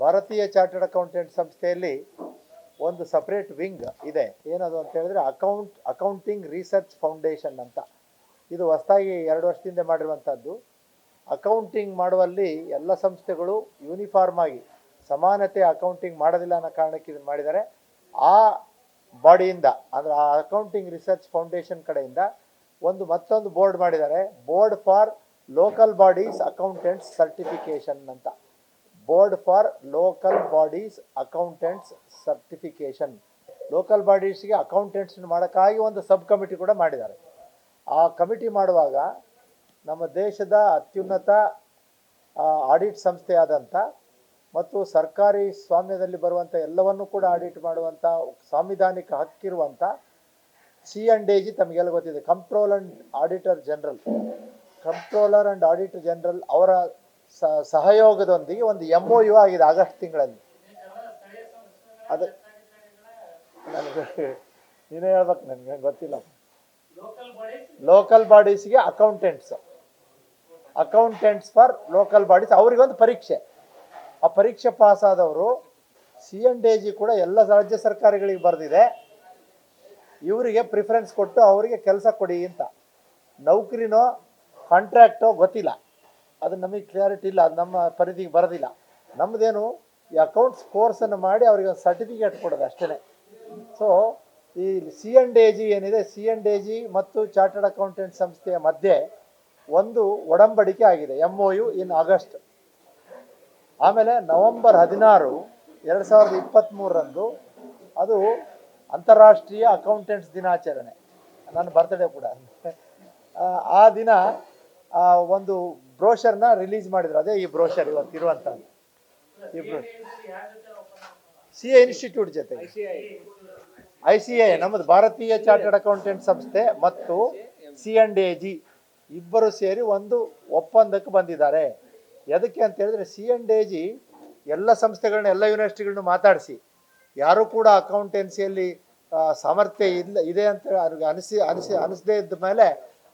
ಭಾರತೀಯ chartered accountant ಸಂಸ್ಥೆಯಲ್ಲಿ ಒಂದು ಸಪ್ರೇಟ್ ವಿಂಗ್ ಇದೆ. ಏನದು ಅಂತ ಹೇಳಿದ್ರೆ ಅಕೌಂಟ್, ಅಕೌಂಟಿಂಗ್ ರಿಸರ್ಚ್ ಫೌಂಡೇಶನ್ ಅಂತ. ಇದು ಹೊಸದಾಗಿ ಎರಡು ವರ್ಷದಿಂದ ಮಾಡಿರುವಂಥದ್ದು. ಅಕೌಂಟಿಂಗ್ ಮಾಡುವಲ್ಲಿ ಎಲ್ಲ ಸಂಸ್ಥೆಗಳು ಯೂನಿಫಾರ್ಮ್ ಆಗಿ ಸಮಾನತೆ ಅಕೌಂಟಿಂಗ್ ಮಾಡೋದಿಲ್ಲ ಅನ್ನೋ ಕಾರಣಕ್ಕೆ ಇದನ್ನು ಮಾಡಿದ್ದಾರೆ. ಆ ಬಾಡಿಯಿಂದ, ಅಂದರೆ ಆ ಅಕೌಂಟಿಂಗ್ ರಿಸರ್ಚ್ ಫೌಂಡೇಶನ್ ಕಡೆಯಿಂದ ಒಂದು ಮತ್ತೊಂದು ಬೋರ್ಡ್ ಮಾಡಿದ್ದಾರೆ. Board for local bodies accountants certification ಅಂತ. Board for local bodies accountants certification local ಬಾಡೀಸ್ಗೆ accountants ಮಾಡೋಕ್ಕಾಗಿ ಒಂದು ಸಬ್ ಕಮಿಟಿ ಕೂಡ ಮಾಡಿದ್ದಾರೆ. ಆ ಕಮಿಟಿ ಮಾಡುವಾಗ ನಮ್ಮ ದೇಶದ ಅತ್ಯುನ್ನತ ಆಡಿಟ್ ಸಂಸ್ಥೆಯಾದಂಥ ಮತ್ತು ಸರ್ಕಾರಿ ಸ್ವಾಮ್ಯದಲ್ಲಿ ಬರುವಂಥ ಎಲ್ಲವನ್ನೂ ಕೂಡ ಆಡಿಟ್ ಮಾಡುವಂಥ ಸಾಂವಿಧಾನಿಕ ಹಕ್ಕಿರುವಂಥ ಸಿ ಎನ್ ಎ ಜಿ ತಮಗೆಲ್ಲ ಗೊತ್ತಿದೆ. Control and auditor general controller and auditor general ಅವರ ಸಹಯೋಗದೊಂದಿಗೆ ಒಂದು ಎಂ ಒ ಯು ಆಗಿದೆ ಆಗಸ್ಟ್ ತಿಂಗಳಲ್ಲಿ. ಅದು ನನಗೆ ನೀನೇ ಹೇಳ್ಬೇಕು, ನನಗೆ ಗೊತ್ತಿಲ್ಲ. Local ಬಾಡೀಸ್ಗೆ accountants accountants for local bodies ಅವರಿಗೊಂದು ಪರೀಕ್ಷೆ. ಆ ಪರೀಕ್ಷೆ ಪಾಸ್ ಆದವರು ಸಿ ಎನ್ ಡಿ ಜಿ ಕೂಡ ಎಲ್ಲ ರಾಜ್ಯ ಸರ್ಕಾರಗಳಿಗೆ ಬರೆದಿದೆ. ಇವರಿಗೆ ಪ್ರಿಫರೆನ್ಸ್ ಕೊಟ್ಟು ಅವರಿಗೆ ಕೆಲಸ ಕೊಡಿ ಅಂತ. ನೌಕರಿನೋ ಕಾಂಟ್ರಾಕ್ಟೋ ಗೊತ್ತಿಲ್ಲ. ಅದು ನಮಗೆ ಕ್ಲಿಯಾರಿಟಿ ಇಲ್ಲ, ಅದು ನಮ್ಮ ಪರಿಧಿಗೆ ಬರೋದಿಲ್ಲ. ನಮ್ಮದೇನು ಈ ಅಕೌಂಟ್ಸ್ ಕೋರ್ಸನ್ನು ಮಾಡಿ ಅವರಿಗೆ ಒಂದು ಸರ್ಟಿಫಿಕೇಟ್ ಕೊಡೋದು ಅಷ್ಟೇ ಸೊ ಈ ಸಿ ಎನ್ ಡಿ ಜಿ ಏನಿದೆ ಸಿ ಎನ್ ಡಿ ಜಿ ಮತ್ತು ಚಾರ್ಟರ್ಡ್ ಅಕೌಂಟೆಂಟ್ ಸಂಸ್ಥೆಯ ಮಧ್ಯೆ ಒಂದು ಒಡಂಬಡಿಕೆ ಆಗಿದೆ M O U in August ಆಮೇಲೆ ನವೆಂಬರ್ ಹದಿನಾರು ಎರಡು ಸಾವಿರದ ಇಪ್ಪತ್ತ್ಮೂರರಂದು ಅದು ಅಂತಾರಾಷ್ಟ್ರೀಯ ಅಕೌಂಟೆಂಟ್ಸ್ ದಿನಾಚರಣೆ. ನನ್ನ ಬರ್ತಡೇ ಕೂಡ. ಆ ದಿನ ಒಂದು ಬ್ರೋಷರ್ನ ರಿಲೀಸ್ ಮಾಡಿದ್ರು. ಅದೇ ಈ ಬ್ರೋಷರ್ ಇವತ್ತು ಇರುವಂತ. ಸಿ ಎ ಇನ್ಸ್ಟಿಟ್ಯೂಟ್ ಜೊತೆ ಐ ಸಿ ಎ ನಮ್ಮದು ಭಾರತೀಯ ಚಾರ್ಟರ್ಡ್ ಅಕೌಂಟೆಂಟ್ ಸಂಸ್ಥೆ ಮತ್ತು ಸಿ ಅಂಡ್ ಎ ಜಿ ಇಬ್ಬರು ಸೇರಿ ಒಂದು ಒಪ್ಪಂದಕ್ಕೆ ಬಂದಿದ್ದಾರೆ. ಎದಕ್ಕೆ ಅಂತ ಹೇಳಿದ್ರೆ ಸಿ ಅಂಡ್ ಎ ಜಿ ಎಲ್ಲ ಸಂಸ್ಥೆಗಳನ್ನ, ಎಲ್ಲ ಯೂನಿವರ್ಸಿಟಿಗಳನ್ನ ಮಾತಾಡಿಸಿ. ಯಾರು ಕೂಡ ಅಕೌಂಟೆನ್ಸಿಯಲ್ಲಿ ಸಾಮರ್ಥ್ಯ ಇಲ್ಲ, ಇದೆ ಅಂತ ಅವ್ರಿಗೆ ಅನಿಸಿ ಅನಿಸಿ ಅನಿಸದೇ ಇದ್ದ ಮೇಲೆ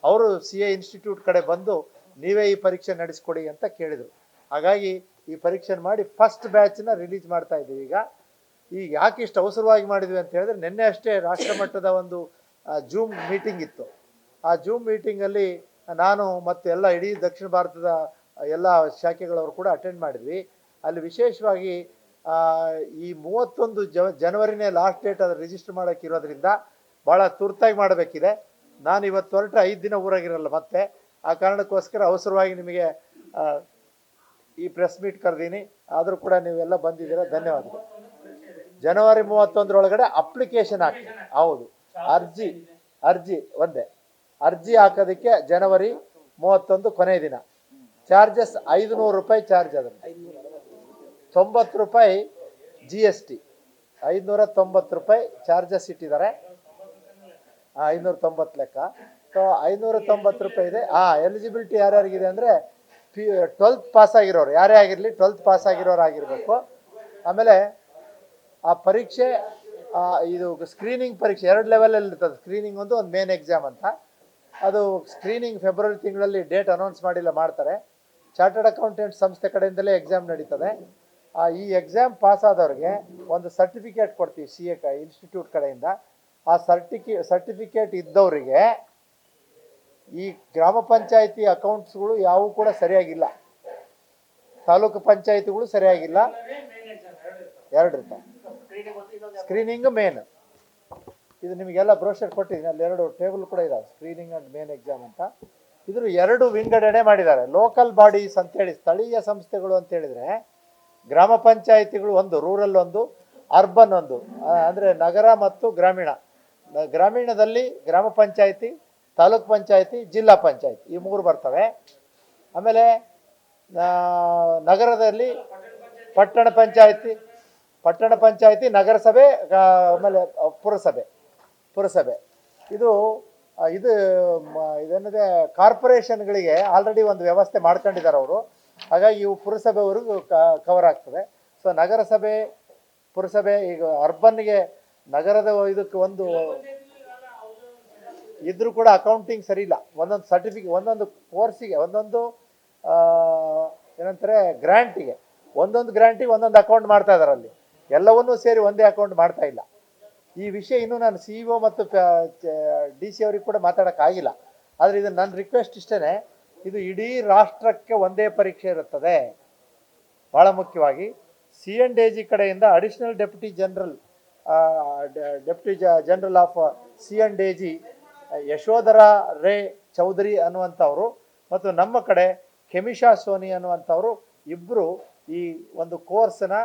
ಅವರು ಸಿ ಎ ಇನ್ಸ್ಟಿಟ್ಯೂಟ್ ಕಡೆ ಬಂದು ನೀವೇ ಈ ಪರೀಕ್ಷೆ ನಡೆಸ್ಕೊಡಿ ಅಂತ ಕೇಳಿದರು. ಹಾಗಾಗಿ ಈ ಪರೀಕ್ಷೆ ಮಾಡಿ ಫಸ್ಟ್ ಬ್ಯಾಚ್ನ ರಿಲೀಸ್ ಮಾಡ್ತಾ ಇದ್ದೀವಿ ಈಗ. ಈಗ ಯಾಕೆ ಇಷ್ಟು ಅವಸರವಾಗಿ ಮಾಡಿದ್ವಿ ಅಂತ ಹೇಳಿದ್ರೆ ನಿನ್ನೆ ಅಷ್ಟೇ ರಾಷ್ಟ್ರ ಮಟ್ಟದ ಒಂದು ಜೂಮ್ ಮೀಟಿಂಗ್ ಇತ್ತು. ಆ ಜೂಮ್ ಮೀಟಿಂಗಲ್ಲಿ ನಾನು ಮತ್ತು ಎಲ್ಲ ಇಡೀ ದಕ್ಷಿಣ ಭಾರತದ, ಎಲ್ಲ ಶಾಖೆಗಳವರು ಕೂಡ ಅಟೆಂಡ್ ಮಾಡಿದ್ವಿ. ಅಲ್ಲಿ ವಿಶೇಷವಾಗಿ ಈ ಮೂವತ್ತೊಂದು ಜ, ಜನವರಿನೇ ಲಾಸ್ಟ್ ಡೇಟ್ ಅದು ರಿಜಿಸ್ಟರ್ ಮಾಡೋಕ್ಕಿರೋದ್ರಿಂದ ಭಾಳ ತುರ್ತಾಗಿ ಮಾಡಬೇಕಿದೆ. ನಾನು ಇವತ್ತು ಹೊರಟ್ರೆ ಐದು ದಿನ ಊರಾಗಿರಲ್ಲ ಮತ್ತೆ. ಆ ಕಾರಣಕ್ಕೋಸ್ಕರ ಅವಸರವಾಗಿ ನಿಮಗೆ ಈ ಪ್ರೆಸ್ ಮೀಟ್ ಕರೆದೀನಿ. ಆದರೂ ಕೂಡ ನೀವೆಲ್ಲ ಬಂದಿದ್ದೀರ. ಧನ್ಯವಾದಗಳು. ಜನವರಿ ಮೂವತ್ತೊಂದರೊಳಗಡೆ ಅಪ್ಲಿಕೇಶನ್ ಹಾಕಿ. ಹೌದು. ಅರ್ಜಿ ಅರ್ಜಿ ಒಂದೇ. ಅರ್ಜಿ ಹಾಕೋದಕ್ಕೆ ಜನವರಿ ಮೂವತ್ತೊಂದು ಕೊನೆಯ ದಿನ. ಚಾರ್ಜಸ್ ಐದುನೂರು ರೂಪಾಯಿ ಚಾರ್ಜ್ ಅದನ್ನು ತೊಂಬತ್ತು ರೂಪಾಯಿ ಜಿ ಎಸ್ ಟಿ ಐದುನೂರ ತೊಂಬತ್ತು ರೂಪಾಯಿ ಚಾರ್ಜಸ್ ಇಟ್ಟಿದ್ದಾರೆ. ಐನೂರ ತೊಂಬತ್ತು ಲೆಕ್ಕ. ಸೊ ಐನೂರ ತೊಂಬತ್ತು ರೂಪಾಯಿ ಇದೆ. ಆ ಎಲಿಜಿಬಿಲಿಟಿ ಯಾರ್ಯಾರಿಗಿದೆ ಅಂದರೆ, ಪಿ ಟ್ವೆಲ್ತ್ ಪಾಸ್ ಆಗಿರೋರು. ಯಾರೇ ಆಗಿರಲಿ ಟ್ವೆಲ್ತ್ ಪಾಸ್ ಆಗಿರೋರು ಆಗಿರಬೇಕು. ಆಮೇಲೆ, ಆ ಪರೀಕ್ಷೆ ಇದು ಸ್ಕ್ರೀನಿಂಗ್ ಪರೀಕ್ಷೆ, ಎರಡು ಲೆವೆಲಲ್ಲಿ ಇರ್ತದೆ. ಸ್ಕ್ರೀನಿಂಗ್ ಒಂದು ಒಂದು ಮೇನ್ ಎಕ್ಸಾಮ್ ಅಂತ. ಅದು ಸ್ಕ್ರೀನಿಂಗ್ ಫೆಬ್ರವರಿ ತಿಂಗಳಲ್ಲಿ ಡೇಟ್ ಅನೌನ್ಸ್ ಮಾಡಿಲ್ಲ, ಮಾಡ್ತಾರೆ. ಚಾರ್ಟರ್ಡ್ ಅಕೌಂಟೆಂಟ್ ಸಂಸ್ಥೆ ಕಡೆಯಿಂದಲೇ ಎಕ್ಸಾಮ್ ನಡೀತದೆ. ಈ ಎಕ್ಸಾಮ್ ಪಾಸ್ ಆದವ್ರಿಗೆ ಒಂದು ಸರ್ಟಿಫಿಕೇಟ್ ಕೊಡ್ತೀವಿ ಸಿ ಎ ಇನ್ಸ್ಟಿಟ್ಯೂಟ್ ಕಡೆಯಿಂದ. ಆ ಸರ್ಟಿಕಿ ಸರ್ಟಿಫಿಕೇಟ್ ಇದ್ದವರಿಗೆ ಈ ಗ್ರಾಮ ಪಂಚಾಯಿತಿ ಅಕೌಂಟ್ಸ್ಗಳು ಯಾವೂ ಕೂಡ ಸರಿಯಾಗಿಲ್ಲ. ತಾಲೂಕು ಪಂಚಾಯಿತಿಗಳು ಸರಿಯಾಗಿಲ್ಲ. ಎರಡು ಸ್ಕ್ರೀನಿಂಗ್ ಮೇನ್ ಇದು ನಿಮಗೆಲ್ಲ ಬ್ರೋಷರ್ ಕೊಟ್ಟಿದ್ದೀನಿ. ಅಲ್ಲಿ ಎರಡು ಟೇಬಲ್ ಕೂಡ ಇದಾವೆ. ಸ್ಕ್ರೀನಿಂಗ್ ಅಂಡ್ ಮೇನ್ ಎಕ್ಸಾಮ್ ಅಂತ. ಇದ್ರ ಎರಡು ವಿಂಗಡಣೆ ಮಾಡಿದ್ದಾರೆ. ಲೋಕಲ್ ಬಾಡೀಸ್ ಅಂತೇಳಿ ಸ್ಥಳೀಯ ಸಂಸ್ಥೆಗಳು ಅಂತ ಹೇಳಿದ್ರೆ, ಗ್ರಾಮ ಪಂಚಾಯಿತಿಗಳು ಒಂದು ರೂರಲ್ ಒಂದು ಅರ್ಬನ್ ಒಂದು. ಅಂದ್ರೆ ನಗರ ಮತ್ತು ಗ್ರಾಮೀಣ. ಗ್ರಾಮೀಣದಲ್ಲಿ ಗ್ರಾಮ ಪಂಚಾಯಿತಿ ತಾಲೂಕ್ ಪಂಚಾಯಿತಿ, ಜಿಲ್ಲಾ ಪಂಚಾಯಿತಿ, ಈ ಮೂರು ಬರ್ತವೆ. ಆಮೇಲೆ ನಗರದಲ್ಲಿ ಪಟ್ಟಣ ಪಂಚಾಯಿತಿ ಪಟ್ಟಣ ಪಂಚಾಯಿತಿ, ನಗರಸಭೆ ಆಮೇಲೆ ಪುರಸಭೆ ಪುರಸಭೆ. ಇದು ಇದು ಇದೇನಿದೆ ಕಾರ್ಪೊರೇಷನ್ಗಳಿಗೆ ಆಲ್ರೆಡಿ ಒಂದು ವ್ಯವಸ್ಥೆ ಮಾಡ್ಕೊಂಡಿದ್ದಾರೆ ಅವರು. ಹಾಗಾಗಿ ಇವು ಪುರಸಭೆವರೆಗೂ ಕವರ್ ಆಗ್ತದೆ. ಸೊ ನಗರಸಭೆ, ಪುರಸಭೆ, ಈಗ ಅರ್ಬನ್ಗೆ ನಗರದ ಇದಕ್ಕೆ ಒಂದು ಇದ್ರೂ ಕೂಡ ಅಕೌಂಟಿಂಗ್ ಸರಿ ಇಲ್ಲ. ಒಂದೊಂದು ಸರ್ಟಿಫಿಕೇಟ್ ಒಂದೊಂದು ಕೋರ್ಸಿಗೆ ಒಂದೊಂದು ಏನಂತಾರೆ ಗ್ರ್ಯಾಂಟಿಗೆ ಒಂದೊಂದು ಗ್ರ್ಯಾಂಟಿಗೆ ಒಂದೊಂದು ಅಕೌಂಟ್ ಮಾಡ್ತಾ ಇದ್ದಾರೆ ಅಲ್ಲಿ. ಎಲ್ಲವನ್ನೂ ಸೇರಿ ಒಂದೇ ಅಕೌಂಟ್ ಮಾಡ್ತಾ ಇಲ್ಲ. ಈ ವಿಷಯ ಇನ್ನೂ ನಾನು ಸಿ ಇ ಮತ್ತು ಡಿ ಸಿ ಅವ್ರಿಗೆ ಕೂಡ ಮಾತಾಡೋಕ್ಕಾಗಿಲ್ಲ ಆದರೆ ಇದು ನನ್ನ ರಿಕ್ವೆಸ್ಟ್ ಇಷ್ಟೇ ಇದು ಇಡೀ ರಾಷ್ಟ್ರಕ್ಕೆ ಒಂದೇ ಪರೀಕ್ಷೆ ಇರುತ್ತದೆ. ಭಾಳ ಮುಖ್ಯವಾಗಿ ಸಿ ಎನ್ ಡಿ ಜಿ ಕಡೆಯಿಂದ additional deputy general deputy general of C N D G Yashodhara Ray Chaudhary ಅನ್ನುವಂಥವ್ರು ಮತ್ತು ನಮ್ಮ ಕಡೆ ಕೆಮಿಷಾ ಸೋನಿ ಅನ್ನುವಂಥವ್ರು ಇಬ್ಬರು ಈ ಒಂದು ಕೋರ್ಸನ್ನ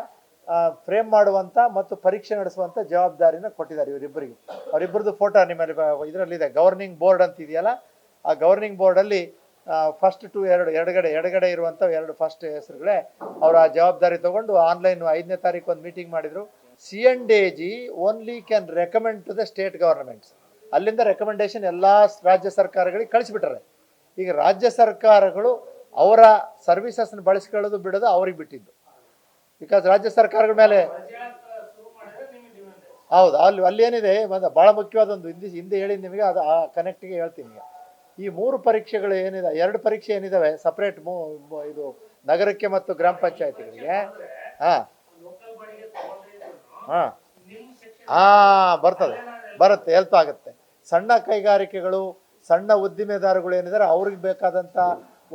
ಫ್ರೇಮ್ ಮಾಡುವಂಥ ಮತ್ತು ಪರೀಕ್ಷೆ ನಡೆಸುವಂಥ ಜವಾಬ್ದಾರಿನ ಕೊಟ್ಟಿದ್ದಾರೆ ಇವರಿಬ್ಬರಿಗೆ. ಅವರಿಬ್ಬರದ್ದು ಫೋಟೋ ನಿಮ್ಮಲ್ಲಿ ಇದರಲ್ಲಿದೆ. ಗವರ್ನಿಂಗ್ ಬೋರ್ಡ್ ಅಂತ ಇದೆಯಲ್ಲ ಆ ಗವರ್ನಿಂಗ್ ಬೋರ್ಡಲ್ಲಿ ಫಸ್ಟ್ ಟು ಎರಡು ಎಡಗಡೆ ಎಡಗಡೆ ಇರುವಂಥ ಎರಡು ಫಸ್ಟ್ ಹೆಸರುಗಳೇ ಅವರು ಆ ಜವಾಬ್ದಾರಿ ತಗೊಂಡು ಆನ್ಲೈನ್ ಐದನೇ ತಾರೀಕು ಒಂದು ಮೀಟಿಂಗ್ ಮಾಡಿದರು. C N D G only can recommend to the state governments ಅಲ್ಲಿಂದ ರೆಕಮೆಂಡೇಶನ್ ಎಲ್ಲ ರಾಜ್ಯ ಸರ್ಕಾರಗಳಿಗೆ ಕಳಿಸ್ಬಿಟ್ರೆ. ಈಗ ರಾಜ್ಯ ಸರ್ಕಾರಗಳು ಅವರ ಸರ್ವಿಸಸ್ನ ಬಳಸ್ಕೊಳ್ಳೋದು ಬಿಡೋದು ಅವ್ರಿಗೆ ಬಿಟ್ಟಿದ್ದು. ಬಿಕಾಸ್ ರಾಜ್ಯ ಸರ್ಕಾರಗಳ ಮೇಲೆ ಹೌದು, ಅಲ್ಲಿ ಅಲ್ಲಿ ಏನಿದೆ ಒಂದು ಭಾಳ ಮುಖ್ಯವಾದ ಒಂದು ಹಿಂದೆ ಹಿಂದೆ ಹೇಳಿ ನಿಮಗೆ, ಅದು ಆ ಕನೆಕ್ಟಿಗೆ ಹೇಳ್ತೀನಿ ಈ ಮೂರು ಪರೀಕ್ಷೆಗಳು ಏನಿದೆ, ಎರಡು ಪರೀಕ್ಷೆ ಏನಿದಾವೆ ಸಪ್ರೇಟ್ ಮೂ- ಇದು ನಗರಕ್ಕೆ ಮತ್ತು ಗ್ರಾಮ ಪಂಚಾಯತಿಗಳಿಗೆ. ಹಾಂ. ಹಾಂ. ಹಾಂ, ಬರ್ತದೆ, ಬರುತ್ತೆ ಹೆಲ್ಪ್ ಆಗುತ್ತೆ. ಸಣ್ಣ ಕೈಗಾರಿಕೆಗಳು, ಸಣ್ಣ ಉದ್ದಿಮೆದಾರಗಳು ಏನಿದ್ದಾರೆ ಅವ್ರಿಗೆ ಬೇಕಾದಂಥ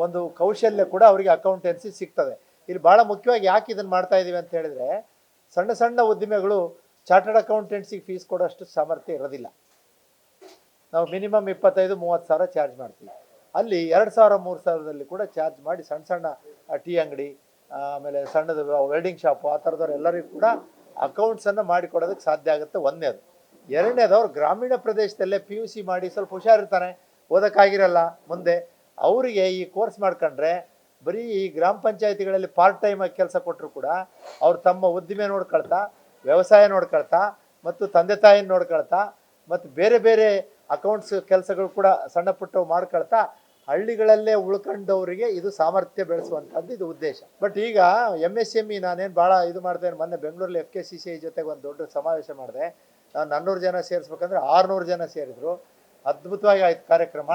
ಒಂದು ಕೌಶಲ್ಯ ಕೂಡ ಅವರಿಗೆ ಅಕೌಂಟೆನ್ಸಿ ಸಿಗ್ತದೆ. ಇಲ್ಲಿ ಭಾಳ ಮುಖ್ಯವಾಗಿ ಯಾಕೆ ಇದನ್ನು ಮಾಡ್ತಾ ಇದ್ದೀವಿ ಅಂತ ಹೇಳಿದ್ರೆ, ಸಣ್ಣ ಸಣ್ಣ ಉದ್ದಿಮೆಗಳು ಚಾರ್ಟರ್ಡ್ ಅಕೌಂಟೆಂಟ್ಸಿಗೆ ಫೀಸ್ ಕೊಡೋಷ್ಟು ಸಾಮರ್ಥ್ಯ ಇರೋದಿಲ್ಲ. ನಾವು ಮಿನಿಮಮ್ ಇಪ್ಪತ್ತೈದು, ಮೂವತ್ತು ಸಾವಿರ ಚಾರ್ಜ್ ಮಾಡ್ತೀವಿ. ಅಲ್ಲಿ ಎರಡು ಸಾವಿರ, ಮೂರು ಸಾವಿರದಲ್ಲಿ ಕೂಡ ಚಾರ್ಜ್ ಮಾಡಿ ಸಣ್ಣ ಸಣ್ಣ ಟೀ ಅಂಗಡಿ ಆಮೇಲೆ ಸಣ್ಣದು ವೆಲ್ಡಿಂಗ್ ಶಾಪು ಆ ಥರದವ್ರು ಎಲ್ಲರಿಗೂ ಕೂಡ ಅಕೌಂಟ್ಸನ್ನು ಮಾಡಿಕೊಡೋದಕ್ಕೆ ಸಾಧ್ಯ ಆಗುತ್ತೆ ಒಂದನೇದು ಎರಡನೇದು ಅವ್ರು ಗ್ರಾಮೀಣ ಪ್ರದೇಶದಲ್ಲೇ ಪಿ ಯು ಸಿ ಮಾಡಿ ಸ್ವಲ್ಪ ಹುಷಾರಿರ್ತಾನೆ, ಓದೋಕ್ಕಾಗಿರಲ್ಲ ಮುಂದೆ. ಅವರಿಗೆ ಈ ಕೋರ್ಸ್ ಮಾಡ್ಕೊಂಡ್ರೆ ಬರೀ ಈ ಗ್ರಾಮ ಪಂಚಾಯತಿಗಳಲ್ಲಿ ಪಾರ್ಟ್ ಟೈಮಾಗಿ ಕೆಲಸ ಕೊಟ್ಟರು ಕೂಡ ಅವ್ರು ತಮ್ಮ ಉದ್ದಿಮೆ ನೋಡ್ಕೊಳ್ತಾ, ವ್ಯವಸಾಯ ನೋಡ್ಕೊಳ್ತಾ ಮತ್ತು ತಂದೆ ತಾಯಿನ ನೋಡ್ಕೊಳ್ತಾ ಮತ್ತು ಬೇರೆ ಬೇರೆ ಅಕೌಂಟ್ಸ್ ಕೆಲಸಗಳು ಕೂಡ ಸಣ್ಣ ಪುಟ್ಟವು ಮಾಡ್ಕೊಳ್ತಾ ಹಳ್ಳಿಗಳಲ್ಲೇ ಉಳ್ಕೊಂಡವರಿಗೆ ಇದು ಸಾಮರ್ಥ್ಯ ಬೆಳೆಸುವಂಥದ್ದು ಇದು ಉದ್ದೇಶ. ಬಟ್ ಈಗ ಎಂ ಎಸ್ ಎಂ ಇ ನಾನೇನು ಭಾಳ ಇದು ಮಾಡಿದೆ, ಮೊನ್ನೆ ಬೆಂಗಳೂರಲ್ಲಿ F K C C I ಜೊತೆಗೆ ಒಂದು ದೊಡ್ಡ ಸಮಾವೇಶ ಮಾಡಿದೆ. ನಾನು ನಾನ್ನೂರು ಜನ ಸೇರಿಸ್ಬೇಕಂದ್ರೆ ಆರುನೂರು ಜನ ಸೇರಿದ್ರು. ಅದ್ಭುತವಾಗಿ ಆಯ್ತು ಕಾರ್ಯಕ್ರಮ.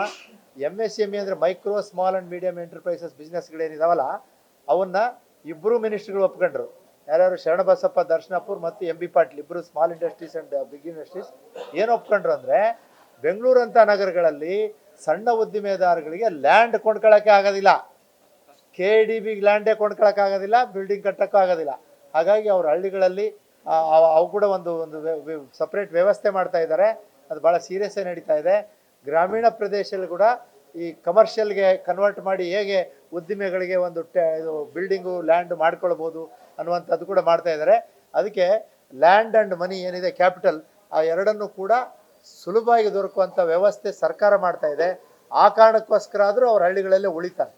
ಎಂ ಎಸ್ ಎಂ ಇ ಅಂದರೆ micro small and medium enterprises ಬಿಸ್ನೆಸ್ಗಳೇನಿದಾವಲ್ಲ ಅವನ್ನ ಇಬ್ಬರು ಮಿನಿಸ್ಟ್ರಿಗಳು ಒಪ್ಕೊಂಡ್ರು. ಯಾರ್ಯಾರು ಶರಣಬಸಪ್ಪ, ದರ್ಶನಪುರ್ ಮತ್ತು ಎಂ ಬಿ ಪಾಟೀಲ್ ಇಬ್ಬರು small industries and big industries ಏನು ಒಪ್ಕೊಂಡ್ರು ಅಂದರೆ ಬೆಂಗಳೂರಂಥ ನಗರಗಳಲ್ಲಿ ಸಣ್ಣ ಉದ್ದಿಮೆದಾರಗಳಿಗೆ ಲ್ಯಾಂಡ್ ಕೊಂಡ್ಕೊಳ್ಳೋಕ್ಕೆ ಆಗೋದಿಲ್ಲ. ಕೆ ಡಿ ಬಿಗೆ ಲ್ಯಾಂಡೇ ಕೊಂಡ್ಕೊಳ್ಳೋಕ್ಕಾಗೋದಿಲ್ಲ ಬಿಲ್ಡಿಂಗ್ ಕಟ್ಟೋಕ್ಕೂ ಆಗೋದಿಲ್ಲ. ಹಾಗಾಗಿ ಅವ್ರ ಹಳ್ಳಿಗಳಲ್ಲಿ ಅವ್- ಕೂಡ ಒಂದು ಒಂದು ಸಪ್ರೇಟ್ ವ್ಯವಸ್ಥೆ ಮಾಡ್ತಾ ಇದ್ದಾರೆ. ಅದು ಭಾಳ ಸೀರಿಯಸ್ ಆಗಿ ನಡೀತಾ ಇದೆ. ಗ್ರಾಮೀಣ ಪ್ರದೇಶದಲ್ಲಿ ಕೂಡ ಈ ಕಮರ್ಷಿಯಲ್ಗೆ ಕನ್ವರ್ಟ್ ಮಾಡಿ ಹೇಗೆ ಉದ್ದಿಮೆಗಳಿಗೆ ಒಂದು ಇದು ಬಿಲ್ಡಿಂಗು ಲ್ಯಾಂಡ್ ಮಾಡ್ಕೊಳ್ಬೋದು ಅನ್ನುವಂಥದ್ದು ಕೂಡ ಮಾಡ್ತಾ ಇದ್ದಾರೆ. ಅದಕ್ಕೆ ಲ್ಯಾಂಡ್ ಆ್ಯಂಡ್ ಮನಿ ಏನಿದೆ ಕ್ಯಾಪಿಟಲ್ ಆ ಎರಡನ್ನು ಕೂಡ ಸುಲಭವಾಗಿ ದೊರಕುವಂಥ ವ್ಯವಸ್ಥೆ ಸರ್ಕಾರ ಮಾಡ್ತಾ ಇದೆ. ಆ ಕಾರಣಕ್ಕೋಸ್ಕರ ಆದರೂ ಅವ್ರ ಹಳ್ಳಿಗಳಲ್ಲೇ ಉಳಿತಾರೆ.